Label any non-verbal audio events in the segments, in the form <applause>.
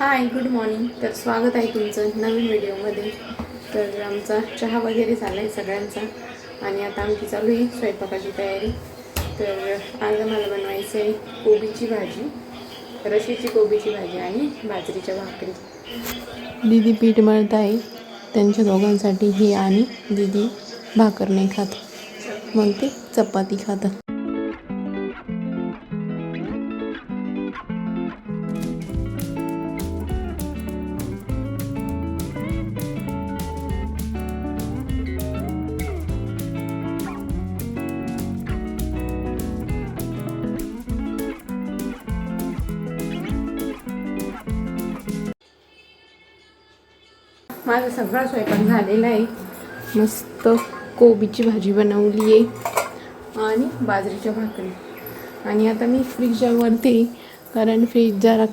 Hi good morning. तर स्वागत आहे तुमचं नवीन व्हिडिओमध्ये. तर आमचा चहा वगैरे झाला आहे सगळ्यांचा. आणि आता आमची चालू आहे स्वयंपाकाची तयारी. तर आज आम्हाला बनवायचं आहे कोबीची भाजी. रशीची कोबीची भाजी आणि बाजरीच्या भाकरी. दीदी पीठ मळत आहे त्यांच्या दोघांसाठी ही आणि दीदी भाकर नाही खात. मग ते चपाती खातात. माझा सगळा स्वयंपाक झालेला आहे. मस्त कोबीची भाजी बनवली आहे आणि बाजरीच्या भाकरी. आणि आता मी फ्रीजवरती कारण फ्रीज जरा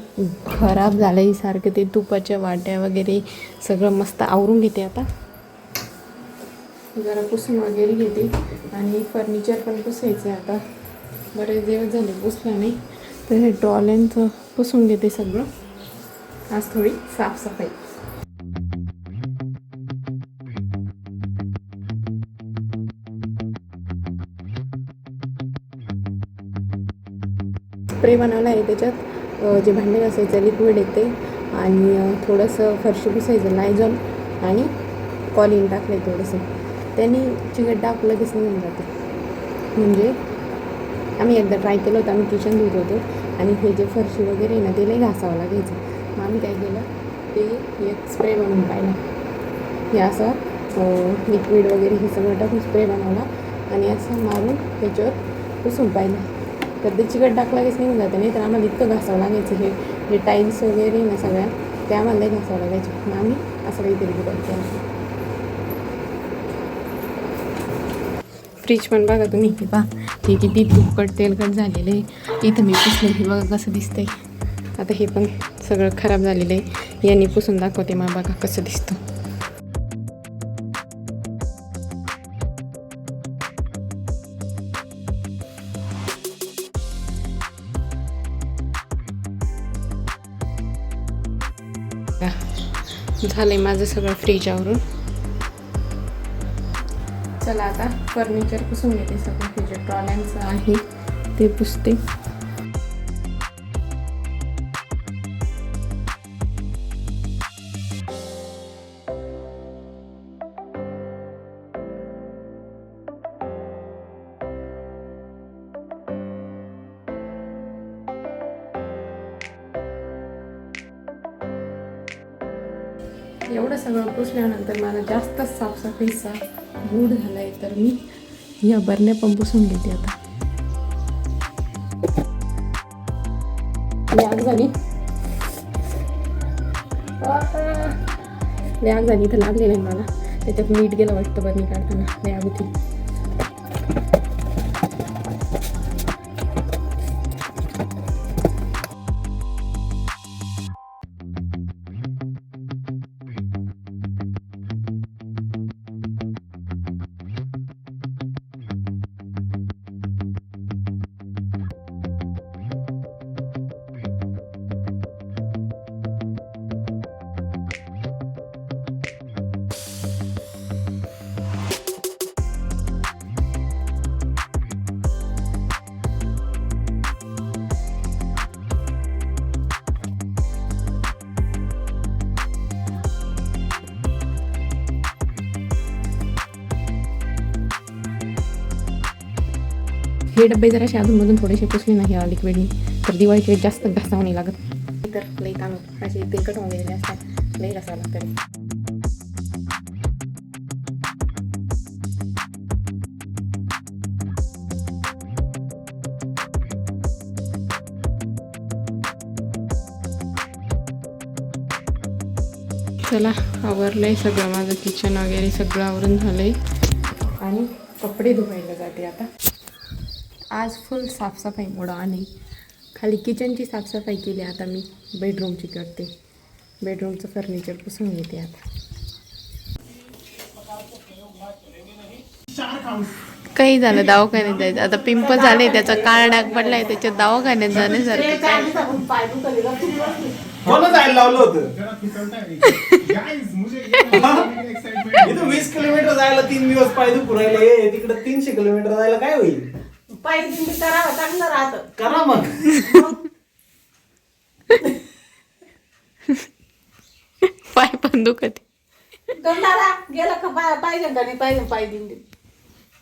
खराब झालं आहे सारखं ते तुपाच्या वाट्या वगैरे सगळं मस्त आवरून घेते आता. जरा पुसून वगैरे घेते. आणि फर्निचर पण पुसायचं आहे आता. बरेच दिवस झाले पुसलं नाही. तर हे ट्रॉल्यांचं पुसून घेते सगळं. आज थोडी साफसफाई. स्प्रे बनवला आहे त्याच्यात जे भांडे घासायचं लिक्विड येते आणि थोडंसं फरशी पुसायचं लायझॉल आणि कॉलिन टाकलं आहे थोडंसं. त्यांनी चिकट टाकलं लगेच निघून जाते. म्हणजे आम्ही एकदा ट्राय केलं होतं आम्ही किचन धुत होतो आणि हे जे फरशी वगैरे आहे ना ते लई घासावं लागायचं. मग आम्ही काय केलं ते एक स्प्रे बनवून पाहिलं. हे असं लिक्विड वगैरे हे सगळं टाकून स्प्रे बनवला आणि असं मारून त्याच्यावर पुसून पाहिलं. तर ते चिकट टाक कीच निघून जातं नाही तर आम्हाला इतकं घासावं लागायचं हे जे टाईल्स वगैरे ना सगळ्या ते आम्हाला लई घासावं लागायचे. मग आम्ही असं काहीतरी करतो फ्रीज पण बघा तुम्ही हे पहा हे किती तुपकट तेलकट झालेलं आहे. इथं मी पुसलं हे बघा कसं दिसतंय. आता हे पण सगळं खराब झालेलं आहे. यांनी पुसून दाखवते मग बघा कसं दिसतं. झालंय माझं सगळं फ्रीजवरून. चला आता फर्निचर पुसून घेते सगळं. फ्रीज जे ट्रॉल्यांचं आहे ते पुसते. एवढं सगळं पुसल्यानंतर मला जास्तच साफसफाईचा मूड झाला आहे तर मी या बरण्या पण पुसून घेते आता. आग झाली. लय झाली इथं लागलेलं आहे मला. त्याच्यात मीठ गेलं वाटतं बरणी काढताना लय होती. हे डब्बे जरा अधूनमधून थोडेसे पुसले नाही या लिक्विडनी तर दिवाळीचे जास्त घासावं नाही लागत. तर लई काम असे तेलकट होऊन गेलेले असतात. लई घासावं लागतं. चला आवरलंय सगळं. माझं किचन वगैरे सगळं आवरून झालंय. आणि कपडे धुवायला जाते आता. आज फुल साफसफाई मोडं आणि खाली किचनची साफसफाई केली. आता मी बेडरूमची करते. बेडरूमचं फर्निचर पुसून घेते आता. काही झालं दवाखान्यात जायचं. आता पिंपल झाले त्याचा काळ डाग पडलाय त्याच्यात दवाखान्यात जाण्यासारखं हो ना जायला करायला लावलं होतं? जरा फिसलता है गाइस मुझे ये एक्साइटमेंट इथं वीस किलोमीटर जायला तीन दिवस पाय दुखू राहिले. तिकडे तीनशे किलोमीटर जायला काय होईल? पायी दिंडी करावं चांगलं राहतं. करा मग. पाय पण दुखत. गंधारा गेलं का पाय पाहिजे का नाही पाहिजे पायी दिंडी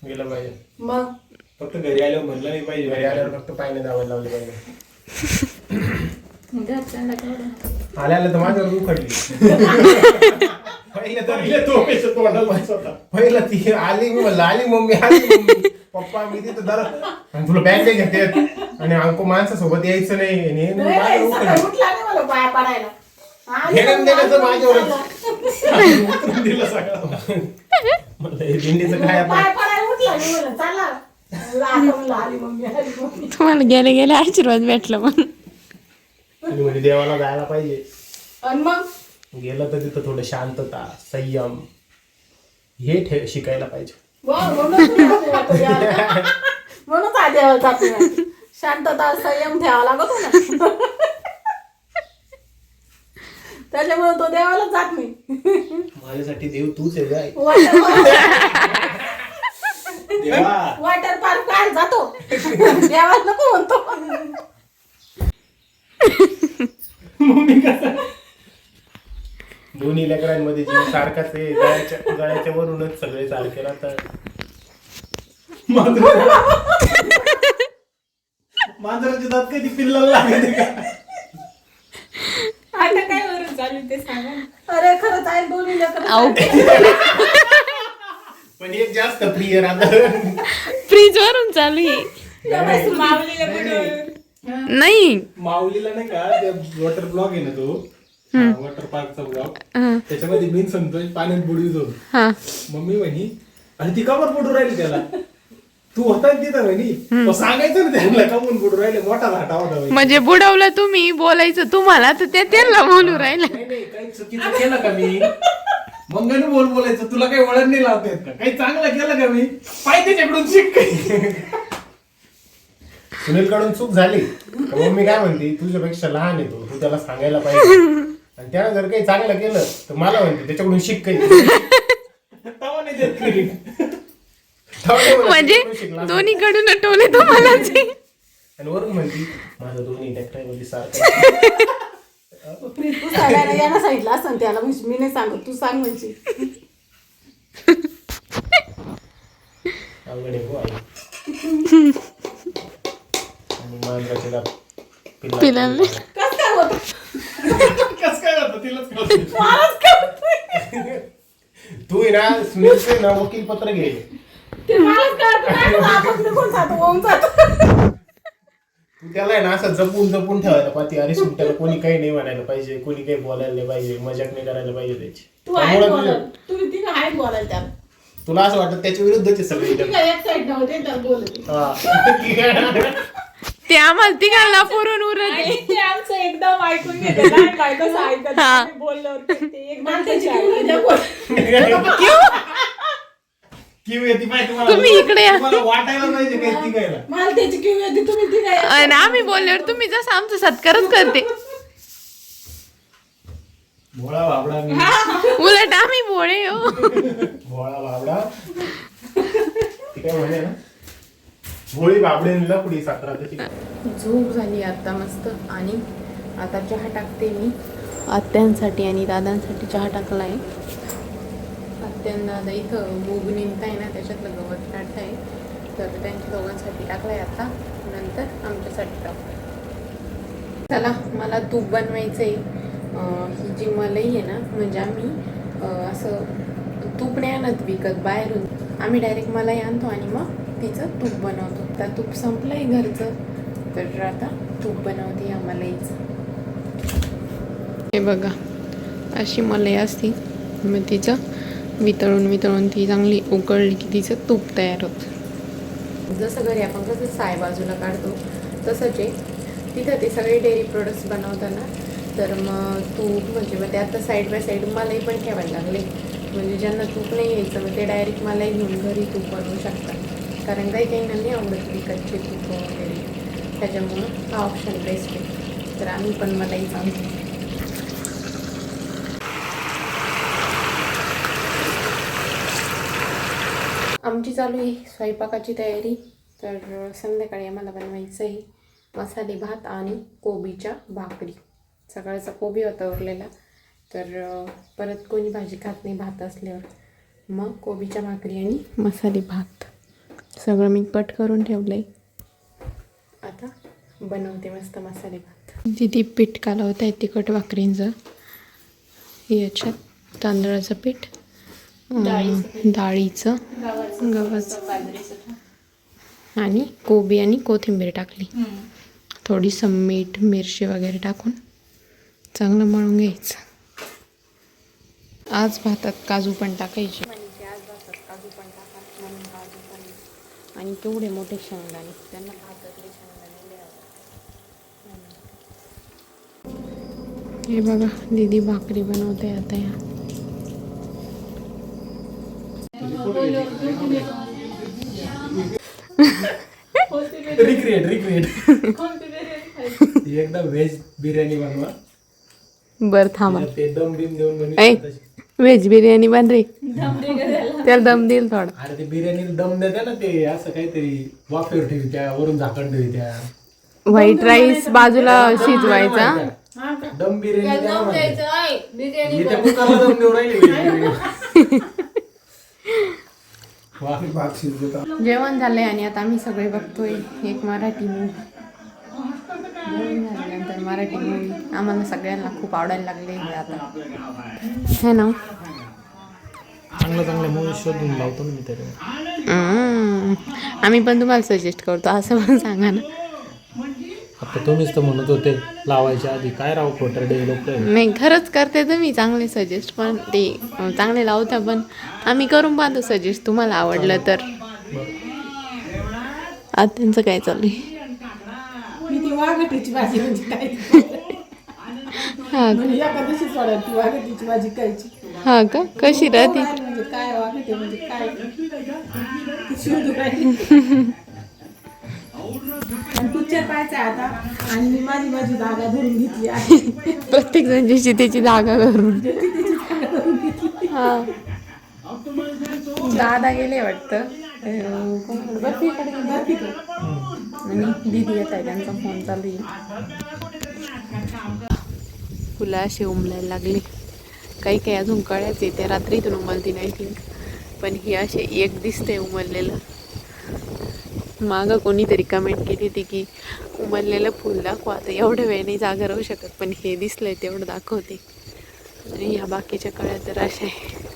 गेलं पाहिजे. मग? फक्त घरी आल्यावर म्हणलं नाही पाहिजे घरी आल्यावर फक्त पायने दाबायला लावले पाहिजे. घरच्यांना आल्या आल्या तर माझ्यावर उखडली <laughs> पहिलं तर पहिले तो पैसे तोंडाला व्हायचा होता. पहिलं ती आली मी म्हणलं आली मम्मी आली मम्मी. पप्पा मी तिथं जरा आणि तुला बॅग नाही आणि अंको माणसासोबत यायचं नाही. आणि हे नाही, माझ्यावर नाही, उखडली. सकाळी उठला नाही मला पाया पडायला. आली घेणं मग देणं तर आली माझ्यावरच. चालला. उतरून दिलं सगळं. म्हणलं हे दिंडीचं काय आता? पाय पडायला उठला नाही मला. चालला आता म्हणलं आली मम्मी आली मम्मी. तुम्हाला गेले गेले आशीर्वाद भेटला आणि म्हणजे देवाला जायला पाहिजे. आणि मग? गेलं तर तिथं थोडं शांतता संयम हे ठे शिकायला पाहिजे. म्हणून आधी जात. शांतता संयम ठेवावा लागतो ना. त्याच्यामुळे तो देवाला जात नाही. माझ्यासाठी देव तूच आहे गाय देवा. वॉटर पार्क काय जातो. देवाला नको म्हणतो. दोन्ही लेकरांमध्ये जीव सारखाच आहे गळ्याच्या गळ्याच्या वरूनच सगळे सारखे राहतात. मांजराचे दात कधी पिल्लाला लागले का? आता काय वरून चालू ते सांगा. अरे खरंच आहे दोन्ही अहो लेकरं पण एक जास्त प्रिय राहत. फ्रीज वरून चालू आहे. मावलीला कुठं? नाही. माऊलीला नाही का वॉटर ब्लॉक आहे ना तो वॉटर पार्कचा ब्लॉक हा, त्याच्यामध्ये मी सांगतोय पाण्यात बुडवितो हा. मम्मी म्हणी आणि ती कमर बुडू राहिली त्याला. तू होता तिथं म्हणी. मग सांगायचं ना त्यांना कमून बुडू राहिले मोठा घाटा होता म्हणे. म्हणजे बुडवलं तुम्ही बोलायचं तुम्हाला तर ते त्यांना बोलू राहिलं. नाही नाही काही चुकीचं केलं का मी? मंगाने बोल बोलायचं तुला काही वळण नाही लावता येत का? काही चांगलं केलं का मी? पाय त्याच्याकडून शिक. काही. सुनील कडून चूक झाली. मम्मी काय म्हणते तुझ्यापेक्षा लहान आहे तो तू त्याला सांगायला पाहिजे. <laughs> आणि त्यानं जर काही चांगलं केलं तर मला म्हणते त्याच्याकडून शिक काही <laughs> तेव्हा नाही देत credit. तेव्हा नाही म्हणत, म्हणजे. दोन्हीकडून टोले तुम्हालाच आहे. आणि वरून म्हणते माझं दोन्ही सारखं आहे. तू सांगायला सांगितलं असं त्याला म्हणजे मी नाही सांगत तू सांग म्हणजे अवघड आहे हो आई <laughs> आणि मांजराचे दात पिल्ला पिल्लांना. कस काय होत? कसं काय होतं तिलाच कळत नाही. मलाच कळत तू आहे ना सुनीलचे ना वकील पत्र घे. ते मलाच कळत नाही. आपण निघून जातो? होऊन जातो. तू त्याला आहे ना असं जपून जपून ठेवायला पाहिजे अरे सुट्ट्याला कोणी काही नाही म्हणायला पाहिजे कोणी काही बोलायला नाही पाहिजे मजाक नाही करायला पाहिजे त्याची. तू आहे त्यामुळे बोलायला तुझ्या- तुम्ही तिघ आहे बोलायला तुला असं वाटत त्याच्या विरुद्धचे सगळे तिघ एक साईड नव्हते तर बोलत हा. <laughs> ते आम्हाला तिघांना पुरून उरत ते आमचं एकदम ऐकून घेते. लहान ऐकत हा. आम्ही बोलल्यावर ते- एकदम. किव येते पाय तुम्हाला. तुम्ही इकडे या. तुम्हाला वाटायला पाहिजे काही तिघायला. मला त्याची किव येते तुम्ही. आणि आम्ही बोलल्यावर तुम्ही जसं आमचा सत्कारच करते. भोळा भाबडा मी. उलट आम्ही बोळे हो. भोळा बाबडा ती काय म्हणे ना? भोळी बाबडे पुढे सातारा झोप झाली आता मस्त. आणि आता चहा टाकते मी. आत्यांसाठी आणि दादांसाठी चहा टाकला आहे आत्यांना दादा इथं मूग निघत आहे ना त्याच्यातलं गवत काढताय. तर त्यांच्या दोघांसाठी टाकलाय आता. नंतर आमच्यासाठी टाकतो चला मला तूप बनवायचं आहे ही जी मलई आहे ना म्हणजे आम्ही असं तूप नाही आणत विकत बाहेरून. आम्ही डायरेक्ट मलाई आणतो आणि मग तिचं तूप बनवतो. तर तूप संपलं आहे घरचं. तर आता तूप बनवते आम्हाला हे बघा अशी मलाई असते. मग तिचं वितळून वितळून ती चांगली उकळली की तिचं तूप तयार होतं. जसं घरी आपण कसं साय बाजूला काढतो तसंच आहे. तिथं ते सगळे डेअरी प्रोडक्ट्स बनवताना तर मग तूप म्हणजे मग ते आता साईड बाय साईड मलाही पण ठेवायला लागले. म्हणजे ज्यांना तूप नाही यायचं मग ते डायरेक्ट मलाही घेऊन घरी तूप बनवू शकतात. कारण काही काही नाही आवडत विकतचे तूप वगैरे. त्याच्यामुळं हा ऑप्शन बेस्ट आहे. तर आम्ही पण मलाही सांगतो आमची चालू आहे स्वयंपाकाची तयारी. तर संध्याकाळी आम्हाला बनवायचं आहे मसाले भात आणि कोबीच्या भाकरी. सकाळचा कोबी होता उरलेला. तर परत कोणी भाजी खात नाही भात असल्यावर. मग कोबीच्या भाकरी आणि मसाले भात. सगळं मी कट करून ठेवलं आहे आता बनवते मस्त मसाले भात. तिथे पीठ कालवत आहे तिखट भाकरींचं याच्यात तांदळाचं पीठ डाळीचं गव्हाचं आणि कोबी आणि कोथिंबीर टाकली. थोडीसं मीठ मिरची वगैरे टाकून चांगलं मळून घ्यायचं. आज भातात काजू पण टाकायचे आज भातात काजू पण टाका म्हणून काजू पण आणि केवढे मोठे शेंगदाणे त्यांना भातातले शेंगदाणे. हे बघा दीदी भाकरी बनवते आता या. रिक्रिएट रिक्रिएट एकदा व्हेज बिर्याणी बनवा. बरं थांबा. ते दम बिम देऊन बनवी व्हेज बिर्याणी बन रे त्याला. दम देईल थोडा. अरे ते बिर्याणीला दम देते ना ते असं काहीतरी वाफेवर ठेवी त्या वरून झाकण ठेवी त्या व्हाईट राईस बाजूला शिजवायचा. दम बिर्याणी द्या ना म्हणते. आहे बिर्याणी मी त्या कुकरला दम देऊ राहिली बिर्याणी. <laughs> वा. जेवण झालंय आणि आता आम्ही सगळे बघतोय एक मराठी मूवी झाल्यानंतर मराठी मूवी आम्हाला सगळ्यांना खूप आवडायला लागले हे आता. है ना? चांगलं चांगलं मूवी शोधून लावतो ना मी हम्म. आम्ही पण तुम्हाला सजेस्ट करतो असं पण सांगा ना. आता तुम्हीच तर म्हणत होते लावायच्या आधी काय राव खोटरडे लोक नाही खरंच करते तुम्ही चांगले सजेस्ट पण ते अं, चांगले लावता पण. आम्ही करून पाहतो सजेस्ट तुम्हाला आवडलं तर. आता त्यांचं काय चालू आहे? वाघटीची भाजी म्हणजे काय? हा म्हणजे वाघटीची भाजी खायची. हा का? कशी राहते? म्हणजे काय? वाघटे म्हणजे काय? ती शोधू राहिली. आणि पिक्चर पाहायचा आता. आणि मी माझी माझी जागा धरून घेतली आहे. प्रत्येक जण ज्याची त्याची जागा करून हा. दादा गेले वाटतं? बर्फीकडे. आणि दीदी येत आहे त्यांचा फोन चालू आहे. फुलं असे उमलायला लागले. काही काही अजून कळ्याच येते रात्रीतून उमलती नाही थिंक पण ही असे एक दिसते उमललेलं. मागं कोणीतरी कमेंट केली होती की उमललेलं फुल दाखवा आता एवढं वेळ नाही जागा राहू शकत पण हे दिसलंय तेवढं दाखवते. आणि ह्या बाकीच्या कळ्या तर अशा आहे.